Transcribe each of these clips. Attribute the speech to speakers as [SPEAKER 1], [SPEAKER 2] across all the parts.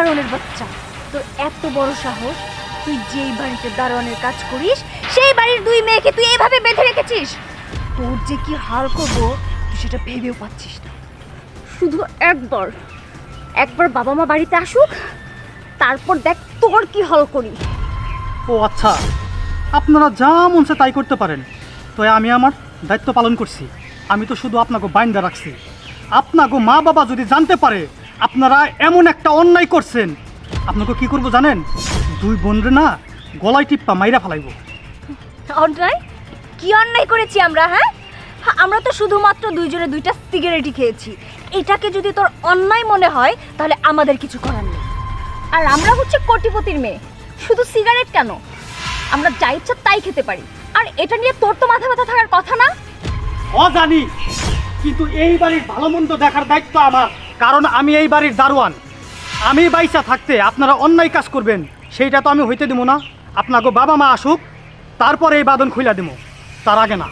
[SPEAKER 1] দারোয়ানের বাচ্চা। তোর এত বড় সাহস, তুই যেই বাড়িতে দারোয়ানের কাজ করিস, সেই বাড়ির দুই মেয়েকে তুই এভাবে বেঁধে রেখেছিস? তোর যে কি হাল করব, তুই সেটা ভেবেও পাচ্ছিস না। শুধু একবার একবার বাবা মা বাড়িতে আসুক, তারপর দেখ তোর কি হল করি।
[SPEAKER 2] ও আচ্ছা আপনারা যা মন তাই করতে পারেন। তো আমি আমার দায়িত্ব পালন করছি। আমি তো শুধু আপনাকে বাইন্দা রাখছি। আপনাকে মা বাবা যদি জানতে পারে আপনারা এমন একটা অন্যায় করছেন। আপনাকে কি করব জানেন? দুই বোনরে না গলায় টিপ্পা মাইরা ফেলাইব।
[SPEAKER 1] অন্যায়? কি অন্যায় করেছি আমরা হ্যাঁ? হ্যাঁ, আমরা তো শুধুমাত্র দুইজনে দুইটা সিগারেটই খেয়েছি। এটাকে যদি তোর অন্যায় মনে হয় তাহলে আমাদের কিছু করার নেই। আর আমরা হচ্ছে কোটিপতির মেয়ে। শুধু সিগারেট কেন? আমরা যা ইচ্ছা তাই খেতে পারি। আর এটা নিয়ে তোর তো মাথা ব্যথা থাকার কথা না?
[SPEAKER 2] অজানি। কিন্তু এই বাড়ির ভালো মন্দ দেখার দায়িত্ব আমার। কারণ আমি এই বাড়ির দারোয়ান। আমি বাইসা থাকতে আপনারা অন্যায় কাজ করবেন সেইটা তো আমি হইতে দিব না। আপনাকে বাবা মা আসুক তারপরে এই বাদন খুইলা দিব তার আগে না।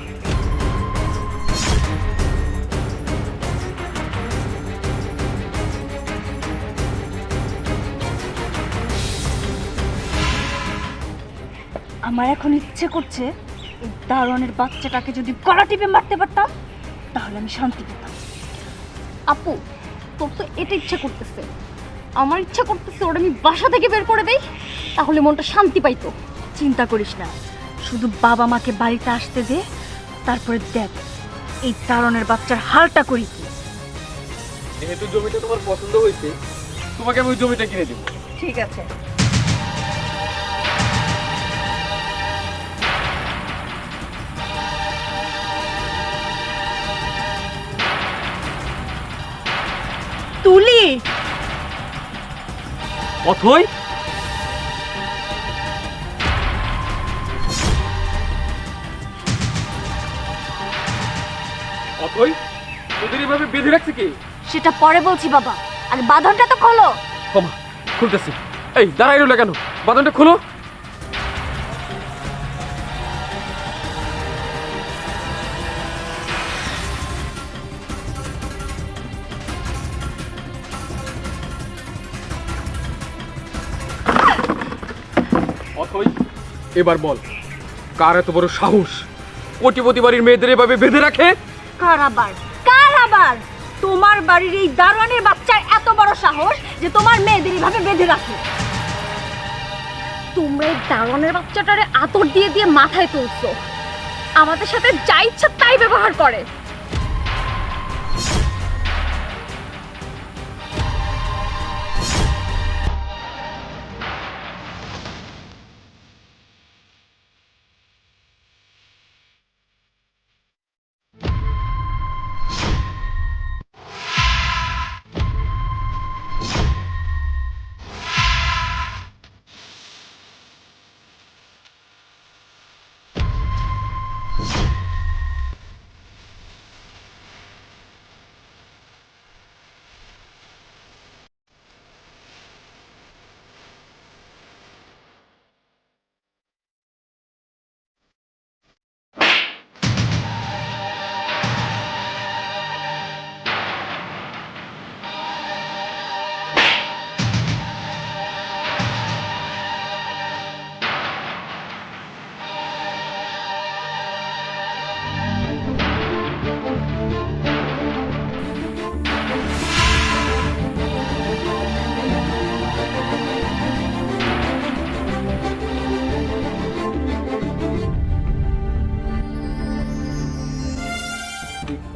[SPEAKER 1] আমার এখন ইচ্ছে করছে এই দারোয়ানের বাচ্চাটাকে যদি গলা টিপে মারতে পারতাম তাহলে আমি শান্তি পেতাম। আপু তোর তো এটা ইচ্ছা করতেছে। আমার ইচ্ছা করতেছে ওটা আমি বাসা থেকে বের করে দেই তাহলে মনটা শান্তি পাইতো। চিন্তা করিস না শুধু বাবা মাকে বাড়িতে আসতে দে তারপরে দেখ এই তারণের বাচ্চার হালটা করি কি।
[SPEAKER 3] যেহেতু জমিটা তোমার পছন্দ হয়েছে তোমাকে আমি ওই জমিটা কিনে দেবো।
[SPEAKER 1] ঠিক আছে।
[SPEAKER 3] অথই অথই তোদের এভাবে বেঁধে রাখছে কি?
[SPEAKER 1] সেটা পরে বলছি বাবা। আর বাঁধনটা তো খোলো।
[SPEAKER 3] ক্ষমা খুলতেছি। এই দাঁড়াই রইল কেন? বাঁধনটা খুলো। এবার বল, কার এত বড় সাহস? কোটিপতি বাড়ির মেয়েদের এভাবে বেঁধে রাখে?
[SPEAKER 1] কার আবার কার আবার তোমার বাড়ির এই দারোয়ানের বাচ্চার এত বড় সাহস যে তোমার মেয়েদের এইভাবে বেঁধে রাখে। তোমরা এই দারোয়ানের বাচ্চাটারে আতর দিয়ে দিয়ে মাথায় তুলছো। আমাদের সাথে যা ইচ্ছা তাই ব্যবহার করে।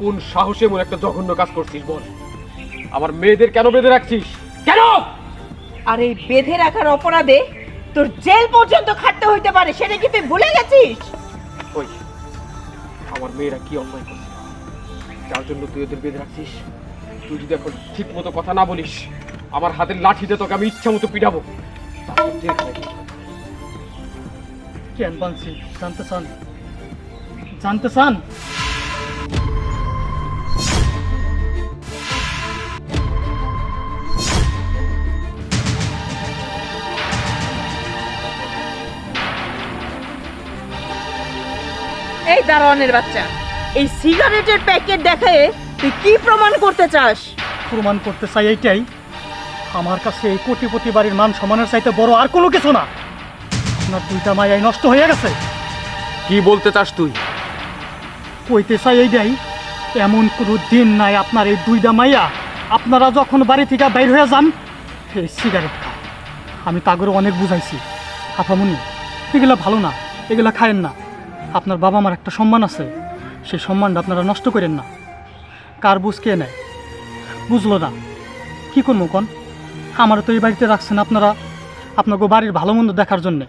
[SPEAKER 3] কোন সাহসে এমন একটা জঘন্য কাজ করছিস বল? আমার মেয়েদের কেন বেঁধে রাখছিস? কেন?
[SPEAKER 4] আর এই বেঁধে রাখার অপরাধে তোর জেল পর্যন্ত খাটতে হইতে পারে সেটা কি তুই ভুলে গেছিস?
[SPEAKER 3] ওই আমার মেয়েরা কি অন্যায় করছে? যার জন্য তুই ওদের বেঁধে রাখছিস? তুই যদি এখন ঠিক মতো কথা না বলিস আমার হাতের লাঠিতে তোকে আমি ইচ্ছা মতো পিটাবো।
[SPEAKER 2] কেন বানছি জানতে চান? জানতে চান?
[SPEAKER 4] এই দারোয়ানের বাচ্চা এই সিগারেটের প্যাকেট দেখে তুই কি প্রমাণ করতে চাস?
[SPEAKER 2] প্রমাণ করতে চাই এইটাই। আমার কাছে এই কোটিপতি বাড়ির মান সম্মানের চাইতে বড় আর কোনো কিছু না। আপনার দুইটা মায়াই নষ্ট হয়ে গেছে।
[SPEAKER 3] কি বলতে চাস তুই?
[SPEAKER 2] কইতে চাই এইটাই এমন কোনো দিন নাই আপনার এই দুইটা মাইয়া আপনারা যখন বাড়ি থেকে বাইর হয়ে যান এই সিগারেট খায় আমি তাগরে অনেক বুঝাইছি। আপামনি এগুলা ভালো না এগুলা খায়েন না। আপনার বাবা মার একটা সম্মান আছে। সেই সম্মানটা আপনারা নষ্ট করেন না। কার বুঝ কে নেয়? বুঝলো না। কি করব কন? আমারও তো এই বাড়িতে রাখছেন আপনারা। আপনাকে বাড়ির ভালো মন্দ দেখার জন্যে।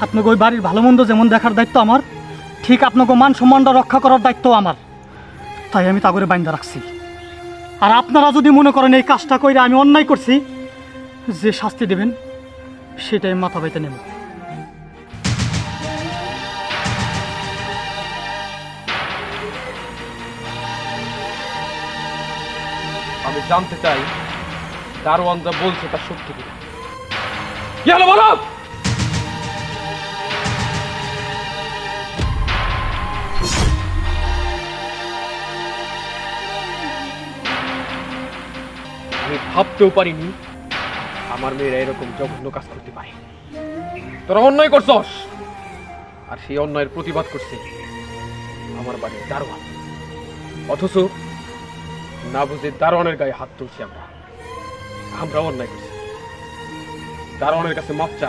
[SPEAKER 2] আপনাকে ওই বাড়ির ভালো মন্দ যেমন দেখার দায়িত্ব আমার, ঠিক আপনাকে মান সম্মানটা রক্ষা করার দায়িত্ব আমার। তাই আমি তাগরে বাইন্দা রাখছি। আর আপনারা যদি মনে করেন এই কাজটা কইরে আমি অন্যায় করছি, যে শাস্তি দেবেন, সেটাই মাথা বাইতে নেব
[SPEAKER 3] জানতে চাই, দারোয়ান যা বলছে তা সত্যি কি হলো বলো? আমি ভাবতেও পারিনি আমার মেয়েরা এরকম জঘন্য কাজ করতে পারে। তোরা অন্যায় করছস, আর সেই অন্যায়ের প্রতিবাদ করছে আমার বাড়ির দারোয়ান। অথচ না বুঝে দারোয়ানের গায়ে হাত তুলছি আমরা। আমরা অন্যায় করছি। দারোয়ানের কাছে মাপ চা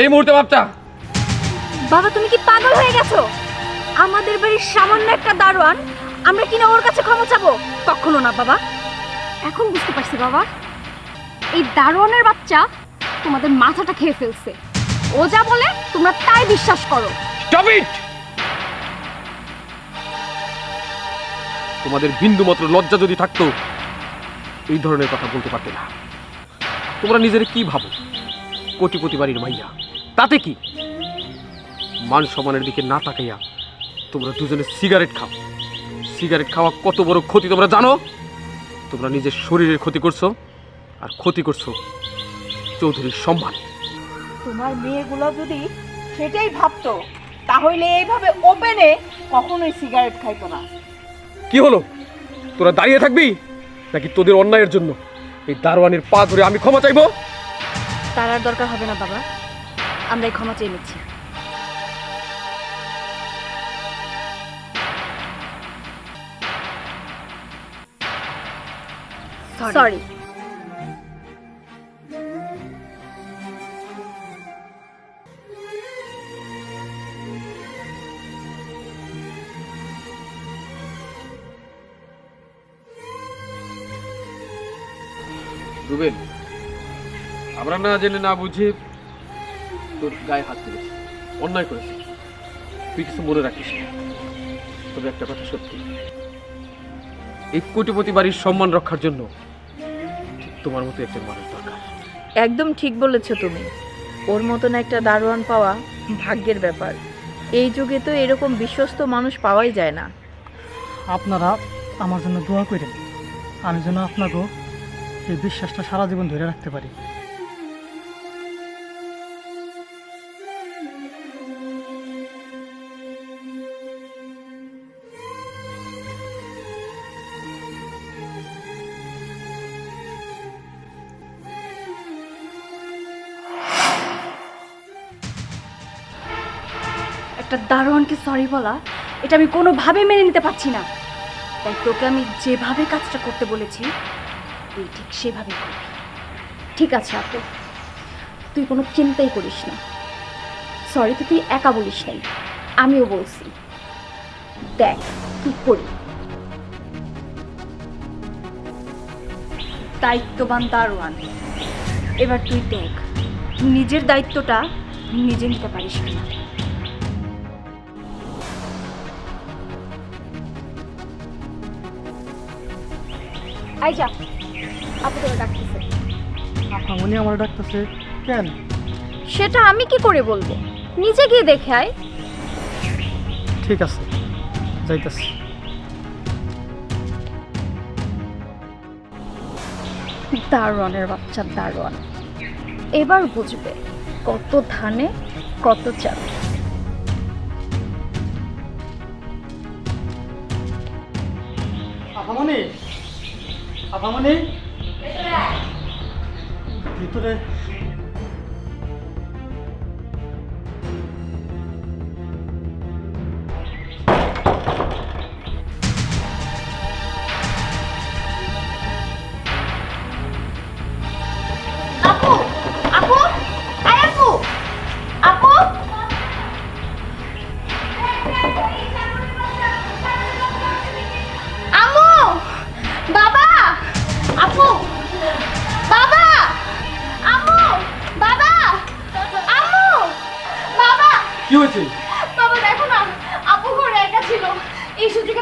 [SPEAKER 3] এই মুহূর্তে মাপ চা
[SPEAKER 1] বাবা তুমি কি পাগল হয়ে গেছো? আমাদের বাড়ির সামান্য একটা দারোয়ান আমরা কিনা ওর কাছে ক্ষমা চাবো? কখনো না বাবা। এখন বুঝতে পারছি বাবা। এই দারোয়ানের বাচ্চা তোমাদের মাথাটা খেয়ে ফেলছে। ও যা বলে তোমরা তাই বিশ্বাস করো।
[SPEAKER 3] স্টপ ইট তোমাদের বিন্দু মাত্র লজ্জা যদি থাকতো, এই ধরনের কথা বলতে পারতে না। তোমরা নিজের কি ভাবো? কোটিপতি বাড়ির মাইয়া, তাতে কি? মান সম্মানের দিকে না তাকাইয়া তোমরা দুজনে সিগারেট খাও। সিগারেট খাওয়া কত বড় ক্ষতি তোমরা জানো? তোমরা নিজের শরীরের ক্ষতি করছ, আর ক্ষতি করছ চৌধুরীর সম্মান।
[SPEAKER 4] তোমার মেয়েগুলো যদি সেটাই ভাবতো, তাহলে এইভাবে ওপেনে কখনোই সিগারেট খাইতো না।
[SPEAKER 3] কি হলো? তোরা দাঁড়িয়ে থাকবি নাকি তোদের অন্যায়ের জন্য? এই দারোয়ানের পা ধরে আমি ক্ষমা চাইব?
[SPEAKER 1] তার আর দরকার হবে না বাবা। আমরা ক্ষমা চেয়ে নিচ্ছি। সরি
[SPEAKER 3] রুবেল আমরা না জেনে না বুঝে তোর গায়ে হাত তুলেছি অন্যায় করেছি। তুই কিছু মনে রাখিস না। তবে একটা কথা সত্যি। এই কোটিপতি বাড়ির সম্মান রক্ষার জন্য তোমার মতো একজন মানুষ দরকার।
[SPEAKER 4] একদম ঠিক বলেছ তুমি। ওর মতন একটা দারোয়ান পাওয়া ভাগ্যের ব্যাপার। এই যুগে তো এরকম বিশ্বস্ত মানুষ পাওয়াই যায় না।
[SPEAKER 2] আপনারা আমার জন্য দোয়া করেন। আমি যেন আপনাকে এই বিশ্বাসটা সারা জীবন ধরে রাখতে পারি।
[SPEAKER 1] একটা দারোয়ানকে সরি বলা, এটা আমি কোনোভাবে মেনে নিতে পারছি না। তাই তোকে আমি যেভাবে কাজটা করতে বলেছি তুই ঠিক সেভাবে করবি। ঠিক আছে আপু তুই কোনো চিন্তাই করিস না। সরি তো তুই একা বলিস নাই। আমিও বলছি। দেখ তুই করি। দায়িত্ববান দারোয়ান। এবার তুই দেখ, নিজের দায়িত্বটা নিজে নিতে পারিস কিনা। আই যা। আপু তোরা ডাকতেছে
[SPEAKER 2] উনি আমার ডাকতেছে। কেন?
[SPEAKER 1] সেটা আমি কি করে বলব? নিজে গিয়ে দেখে আয়।
[SPEAKER 2] ঠিক আছে যাইতেছি।
[SPEAKER 1] দারোয়ানের বাচ্চা দারোয়ান। এবার বুঝবে কত ধানে কত চাল।
[SPEAKER 2] আপামনি? আপামনি? ভিতরে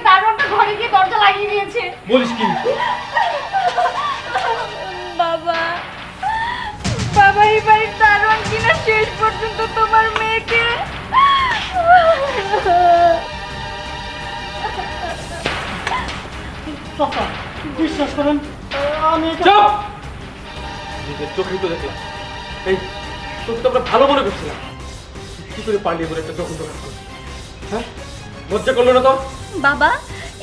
[SPEAKER 1] দারোয়ানটা ঘরে গিয়ে দরজা লাগিয়ে দিয়েছে।
[SPEAKER 3] বলিস কি?
[SPEAKER 4] বাবা বাবা এই বাড়ির দারোয়ান কিনা শেষ পর্যন্ত তোমার মেয়েকে।
[SPEAKER 2] চাচা বিশ্বাস করেন আমি
[SPEAKER 3] চুপ! নিজের চোখেই তো দেখলাম। এই তোকে তো আমরা ভালো মনে করছিলাম। কি করে পালিয়ে বলে একটা চোখ দোকান হ্যাঁ? লজ্জা করল না তো?
[SPEAKER 1] বাবা,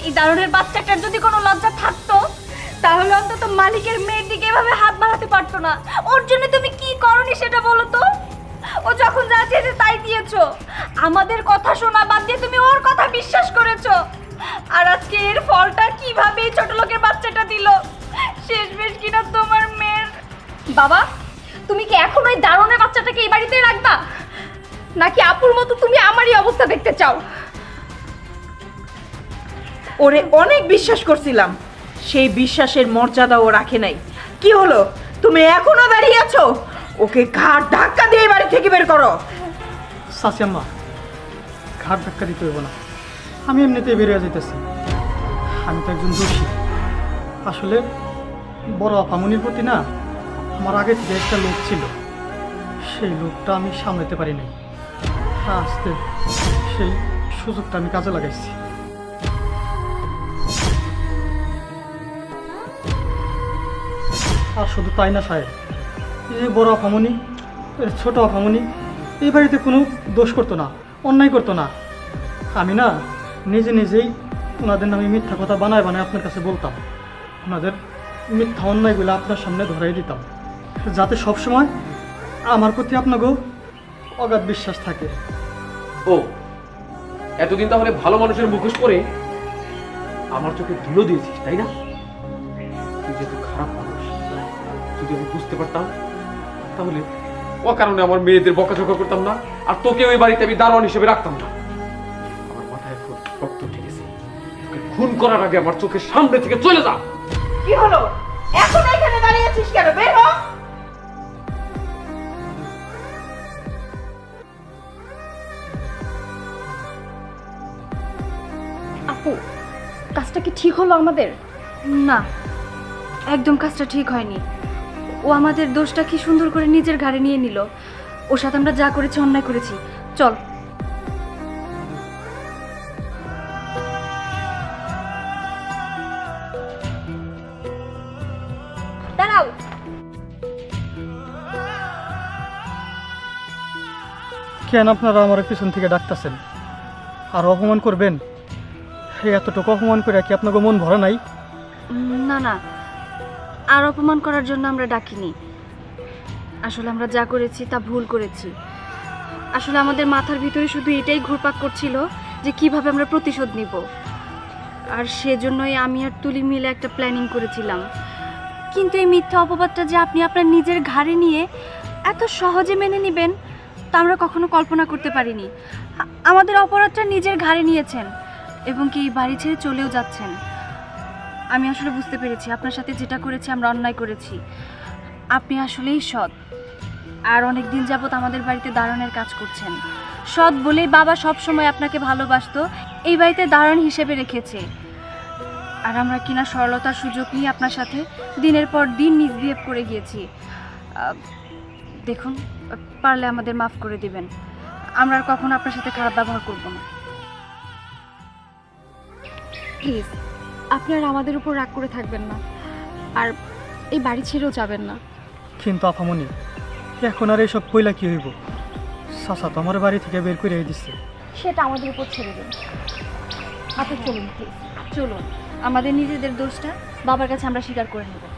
[SPEAKER 1] এই দারুণের বাচ্চাটার যদি কোনো লজ্জা থাকতো, তাহলে অন্তত মালিকের মেয়ের দিকে এভাবে হাত বাড়াতে পারতো না। ওর জন্য তুমি কি করনি সেটা বলো তো? ও যখন যা চেয়েছে তাই দিয়েছ। আমাদের কথা শোনা বাদ দিয়ে তুমি ওর কথা বিশ্বাস করেছ। আর আজকে এর ফলটা কীভাবে এই ছোট লোকের বাচ্চাটা দিল? শেষ বেশ কিনা তোমার মেয়ের বাবা, তুমি কি এখন ওই দারুণের বাচ্চাটাকে এই বাড়িতে রাখবা? নাকি আপুর মতো তুমি আমারই অবস্থা দেখতে চাও?
[SPEAKER 4] ওরে অনেক বিশ্বাস করছিলাম। সেই বিশ্বাসের মর্যাদা ও রাখে নাই। কি হলো? তুমি এখনও দাঁড়িয়ে আছো? ওকে ঘাট ধাক্কা দিয়ে বাড়ি থেকে বের করো।
[SPEAKER 2] আম্মা ঘাট ধাক্কা দিতে হইব না। আমি এমনিতেই বেরিয়ে যেতেছি আমি তো একজন দোষী। আসলে বড় আপামনির প্রতি না আমার আগে থেকে একটা লোক ছিল। সেই লোকটা আমি সামলাতে পারি নাই। আসতে সেই সুযোগটা আমি কাজে লাগাইছি। আর শুধু তাই না, সাহেব? এই বড় আপামনি এ ছোট আপামনি এই বাড়িতে কোনো দোষ করতো না, অন্যায় করতো না। আমি না নিজে নিজেই ওনাদের নামে মিথ্যা কথা বানায় বানায় আপনার কাছে বলতাম। ওনাদের মিথ্যা অন্যায়গুলো আপনার সামনে ধরাই দিতাম। যাতে সবসময় আমার প্রতি আপনাকেও অগাধ বিশ্বাস থাকে।
[SPEAKER 3] ও, এতদিন তাহলে ভালো মানুষের মুখোশ পরে আমার চোখে ধুলো দিয়েছিস, তাই না? যদি আমি বুঝতে পারতাম তাহলে ও কারণে আমার মেয়েদের বকাঝকা করতাম না আর তোকে ওই বাড়িতে আমি দারোয়ান হিসেবে রাখতাম না। আমার মাথায় এখন রক্ত উঠে গেছে। তোকে খুন করার আগে আমার চোখের সামনে থেকে চলে যা।
[SPEAKER 4] কি হলো? এখন এখানে দাঁড়িয়ে আছিস কেন? বের হ।
[SPEAKER 1] আপু কাজটা কি ঠিক হলো আমাদের? না একদম কাজটা ঠিক হয়নি। ও আমাদের দোষটা কি সুন্দর করে নিজের ঘাড়ে নিয়ে নিল। ওর সাথে আমরা যা করেছি অন্যায় করেছি। চল। দাঁড়াও।
[SPEAKER 2] কেন আপনারা আমার পিছন থেকে ডাকতেছেন? আর অপমান করবেন? এতটুকু অপমান করে কি আপনাকে মন ভরে নাই?
[SPEAKER 1] না না। আর অপমান করার জন্য আমরা ডাকিনি। আসলে আমরা যা করেছি, তা ভুল করেছি। আসলে আমাদের মাথার ভিতরে শুধু এটাই ঘুরপাক করছিল যে কীভাবে আমরা প্রতিশোধ নিব। আর সেজন্যই আমি আর তুলি মিলে একটা প্ল্যানিং করেছিলাম। কিন্তু এই মিথ্যা অপবাদটা যে আপনি আপনার নিজের ঘাড়ে নিয়ে এত সহজে মেনে নেবেন, তা আমরা কখনো কল্পনা করতে পারিনি। আমাদের অপরাধটা নিজের ঘাড়ে নিয়েছেন এবং কি বাড়ি ছেড়ে চলেও যাচ্ছেন। আমি আসলে বুঝতে পেরেছি। আপনার সাথে যেটা করেছি আমরা অন্যায় করেছি। আপনি আসলেই সৎ। আর অনেক দিন যাবত আমাদের বাড়িতে দারণের কাজ করছেন। সৎ বলেই বাবা সব সময় আপনাকে ভালোবাসতো, এই বাড়িতে দারণ হিসেবে রেখেছে। আর আমরা কিনা সরলতার সুযোগ নিয়ে আপনার সাথে দিনের পর দিন মিসবিহেভ করে গিয়েছি। দেখুন, পারলে আমাদের মাফ করে দিবেন। আমরা আর কখনো আপনার সাথে খারাপ ব্যবহার করব না। প্লিজ। আপনারা আমাদের উপর রাগ করে থাকবেন না। আর এই বাড়ি ছেড়েও যাবেন না।
[SPEAKER 2] কিন্তু আপামনি এখন আর এইসব কইলা কি হইব? সাসা তো আমার বাড়ি থেকে বের করে দিচ্ছে
[SPEAKER 1] সেটা আমাদের উপর ছেড়ে দিন। আপনি চলুন প্লিজ চলুন। আমাদের নিজেদের দোষটা বাবার কাছে আমরা স্বীকার করে নেব।